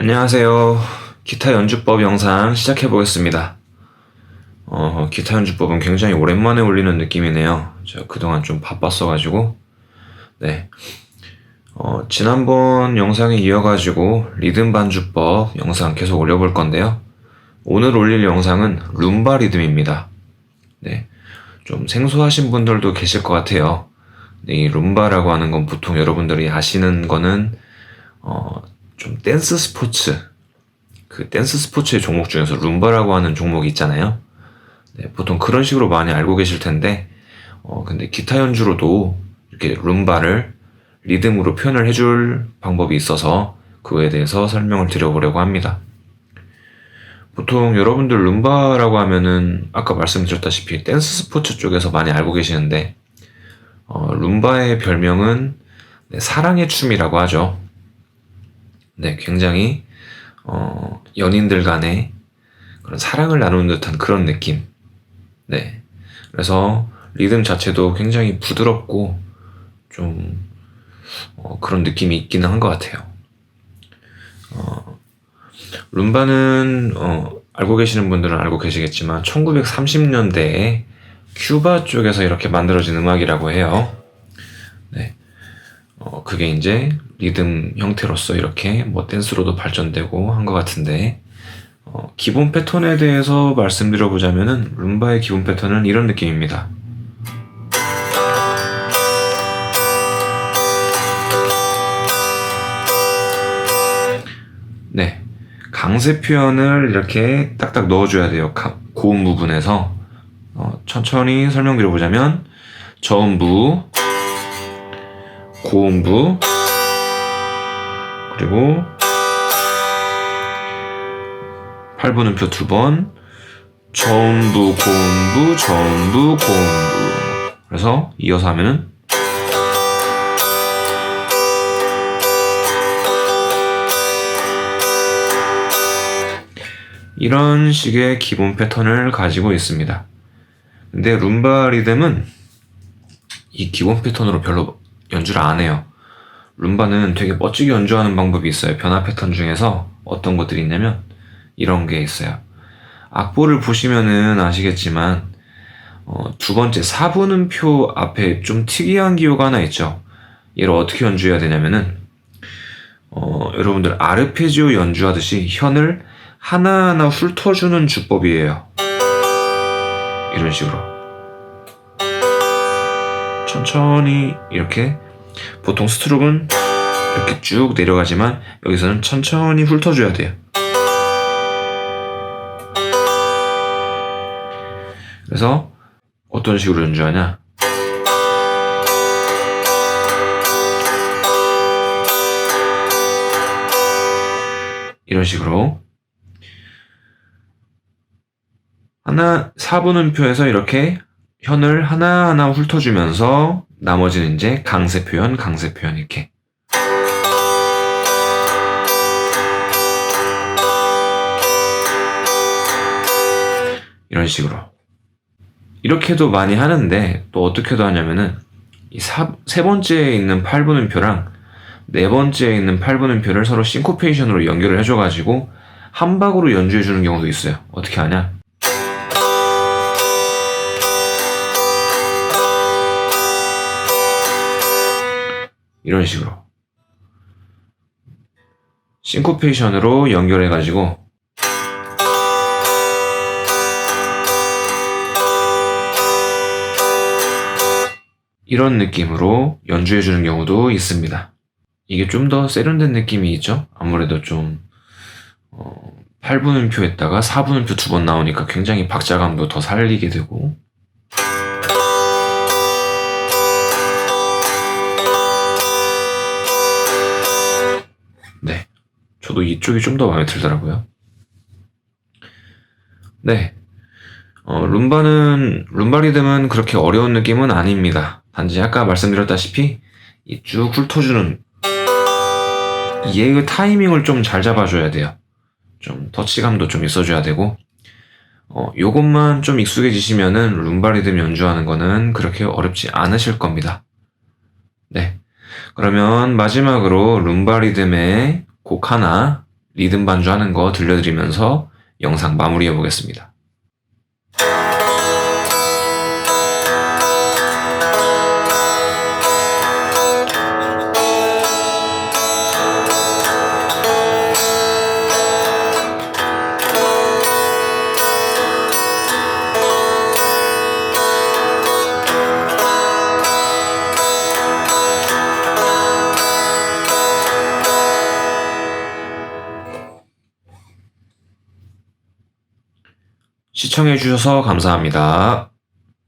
안녕하세요. 기타 연주법 영상 시작해 보겠습니다. 어, 기타 연주법은 굉장히 오랜만에 올리는 느낌이네요. 제가 그동안 좀 바빴어가지고. 네. 어, 지난번 영상에 이어가지고 리듬 반주법 영상 계속 올려볼 건데요. 오늘 올릴 영상은 룸바 리듬입니다. 네. 좀 생소하신 분들도 계실 것 같아요. 네, 이 룸바라고 하는 건 보통 여러분들이 아시는 거는 어, 좀 댄스 스포츠 그 댄스 스포츠의 종목 중에서 룸바라고 하는 종목이 있잖아요. 네, 보통 그런 식으로 많이 알고 계실 텐데 어, 근데 기타 연주로도 이렇게 룸바를 리듬으로 표현을 해줄 방법이 있어서 그거에 대해서 설명을 드려보려고 합니다. 보통 여러분들 룸바라고 하면은 아까 말씀드렸다시피 댄스 스포츠 쪽에서 많이 알고 계시는데 어, 룸바의 별명은 네, 사랑의 춤이라고 하죠. 네, 굉장히 어, 연인들 간의 그런 사랑을 나누는 듯한 그런 느낌. 네. 그래서 리듬 자체도 굉장히 부드럽고 좀 어, 그런 느낌이 있기는 한 것 같아요. 어, 룸바는 어, 알고 계시는 분들은 알고 계시겠지만 1930년대에 큐바 쪽에서 이렇게 만들어진 음악이라고 해요. 네. 어, 그게 이제 리듬 형태로서 이렇게 뭐 댄스로도 발전되고 한 것 같은데, 어, 기본 패턴에 대해서 말씀드려 보자면은, 룸바의 기본 패턴은 이런 느낌입니다. 네. 강세 표현을 이렇게 딱딱 넣어줘야 돼요. 가- 고음 부분에서. 어, 천천히 설명드려보자면, 저음부, 고음부, 그리고 8분음표 두 번, 저음부, 고음부, 저음부, 고음부. 그래서 이어서 하면은 이런 식의 기본 패턴을 가지고 있습니다. 근데 룸바 리듬은 이 기본 패턴으로 별로 연주를 안 해요. 룸바는 되게 멋지게 연주하는 방법이 있어요. 변화 패턴 중에서 어떤 것들이 있냐면 이런 게 있어요. 악보를 보시면은 아시겠지만 어, 두 번째 4분음표 앞에 좀 특이한 기호가 하나 있죠. 얘를 어떻게 연주해야 되냐면은 어, 여러분들 아르페지오 연주하듯이 현을 하나하나 훑어주는 주법이에요. 이런 식으로. 천천히 이렇게 보통 스트로크는 이렇게 쭉 내려가지만 여기서는 천천히 훑어줘야 돼요. 그래서 어떤 식으로 연주하냐? 이런 식으로 하나 4분 음표에서 이렇게 현을 하나하나 훑어주면서 나머지는 이제 강세 표현, 강세 표현 이렇게. 이런 식으로. 이렇게도 많이 하는데 또 어떻게도 하냐면은 이세 번째에 있는 8분음표랑 네 번째에 있는 8분음표를 서로 싱코페이션으로 연결을 해줘가지고 한 박으로 연주해주는 경우도 있어요. 어떻게 하냐? 이런 식으로 싱코페이션으로 연결해 가지고 이런 느낌으로 연주해 주는 경우도 있습니다. 이게 좀 더 세련된 느낌이 있죠? 아무래도 좀 어, 8분음표에다가 4분음표 두 번 나오니까 굉장히 박자감도 더 살리게 되고 저도 이쪽이 좀 더 마음에 들더라고요. 네. 어, 룸바는, 룸바 리듬은 그렇게 어려운 느낌은 아닙니다. 단지 아까 말씀드렸다시피, 이 쭉 훑어주는, 얘의 타이밍을 좀 잘 잡아줘야 돼요. 좀 터치감도 좀 있어줘야 되고, 어, 요것만 좀 익숙해지시면은 룸바 리듬 연주하는 거는 그렇게 어렵지 않으실 겁니다. 네. 그러면 마지막으로 룸바 리듬의 곡 하나 리듬 반주 하는 거 들려드리면서 영상 마무리해 보겠습니다. 시청해 주셔서 감사합니다.